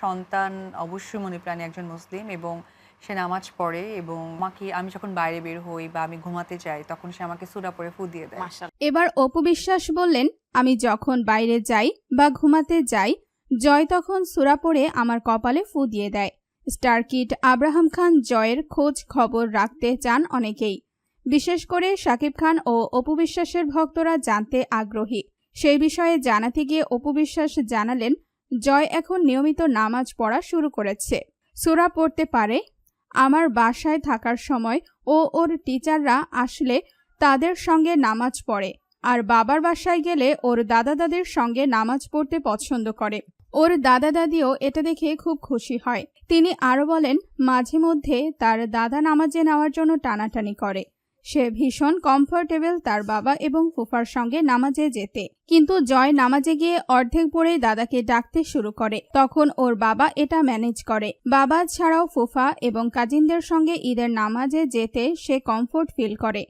সন্তান অবশ্যই মনে প্রাণে একজন মুসলিম এবং সে নামাজ পড়ে এবং আমাকে আমি যখন বাইরে বের হই বা আমি ঘুমাতে যাই তখন সে আমাকে সুরা পরে ফু দিয়ে দেয়। এবার অপু বিশ্বাস বললেন আমি যখন বাইরে যাই বা ঘুমাতে যাই জয় তখন সুরা পড়ে আমার কপালে ফু দিয়ে দেয়। স্টারকিট আব্রাহাম খান জয়ের খোঁজ খবর রাখতে চান অনেকেই। বিশেষ করে শাকিব খান ও অপু বিশ্বাসের ভক্তরা জানতে আগ্রহী। সেই বিষয়ে জানাতে গিয়ে অপু বিশ্বাস জানালেন জয় এখন নিয়মিত নামাজ পড়া শুরু করেছে। সুরা পড়তে পারে, আমার বাসায় থাকার সময় ও ওর টিচাররা আসলে তাদের সঙ্গে নামাজ পড়ে, আর বাবার বাসায় গেলে ওর দাদা দাদির সঙ্গে নামাজ পড়তে পছন্দ করে। ওর দাদা দাদিও এটা দেখে খুব খুশি হয়। তিনি আরও বলেন, মাঝে মধ্যে তার দাদা নামাজে নেওয়ার জন্য টানাটানি করে। সে ভীষণ কমফোর্টেবল তার বাবা এবং ফুফার সঙ্গে নামাজে যেতে। কিন্তু জয় নামাজে গিয়ে অর্ধেক পরে দাদাকে ডাকতে শুরু করে। তখন ওর বাবা এটা ম্যানেজ করে। বাবা ছাড়াও ফুফা এবং কাজিনদের সঙ্গে ঈদের নামাজে যেতে সে কমফোর্ট ফিল করে।